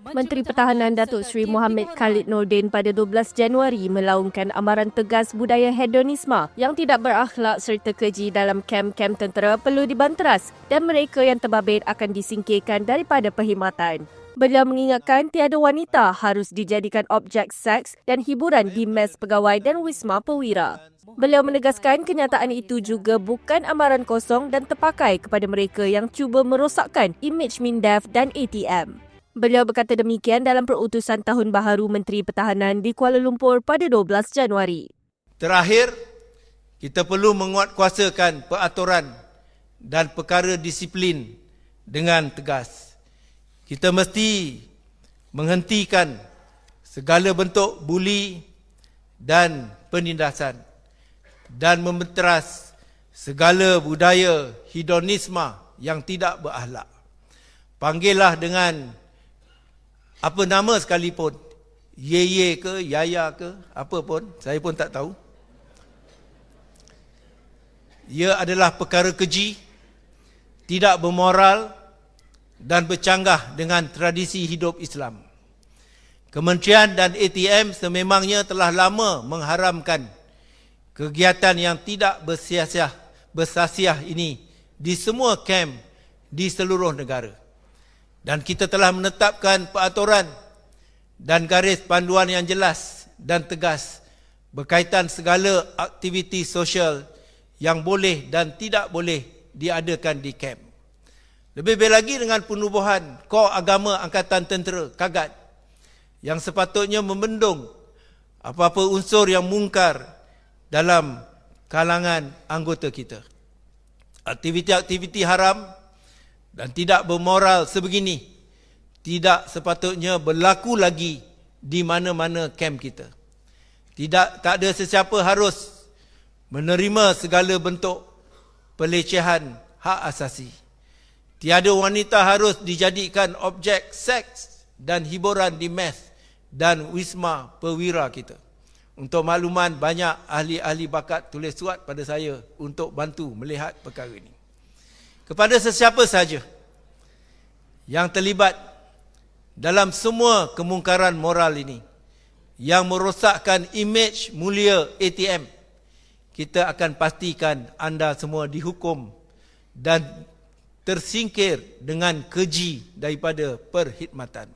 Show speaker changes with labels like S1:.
S1: Menteri Pertahanan Datuk Seri Mohamed Khalid Nordin pada 12 Januari melaungkan amaran tegas budaya hedonisme yang tidak berakhlak serta keji dalam kem-kem tentera perlu dibanteras dan mereka yang terbabit akan disingkirkan daripada perkhidmatan. Beliau mengingatkan tiada wanita harus dijadikan objek seks dan hiburan di mes pegawai dan wisma perwira. Beliau menegaskan kenyataan itu juga bukan amaran kosong dan terpakai kepada mereka yang cuba merosakkan imej MINDEF dan ATM. Beliau berkata demikian dalam perutusan Tahun Baharu Menteri Pertahanan di Kuala Lumpur pada 12 Januari.
S2: Terakhir, kita perlu menguatkuasakan peraturan dan perkara disiplin dengan tegas. Kita mesti menghentikan segala bentuk buli dan penindasan dan mementeras segala budaya hedonisme yang tidak berakhlak. Panggillah dengan apa nama sekalipun? Ye ye ke yaya ke apa pun saya pun tak tahu. Ia adalah perkara keji tidak bermoral dan bercanggah dengan tradisi hidup Islam. Kementerian dan ATM sememangnya telah lama mengharamkan kegiatan yang tidak bersiasah bersasiah ini di semua kem di seluruh negara dan kita telah menetapkan peraturan dan garis panduan yang jelas dan tegas berkaitan segala aktiviti sosial yang boleh dan tidak boleh diadakan di kem. Lebih-lebih lagi dengan penubuhan kor agama Angkatan Tentera Kagat yang sepatutnya membendung apa-apa unsur yang mungkar dalam kalangan anggota kita. Aktiviti-aktiviti haram dan tidak bermoral sebegini tidak sepatutnya berlaku lagi di mana-mana kem kita. Tidak tak ada sesiapa harus menerima segala bentuk pelecehan hak asasi. Tiada wanita harus dijadikan objek seks dan hiburan di mes dan wisma perwira kita. Untuk makluman banyak ahli-ahli bakat tulis surat pada saya untuk bantu melihat perkara ini kepada sesiapa saja yang terlibat dalam semua kemungkaran moral ini yang merosakkan imej mulia ATM kita akan pastikan anda semua dihukum dan tersingkir dengan keji daripada perkhidmatan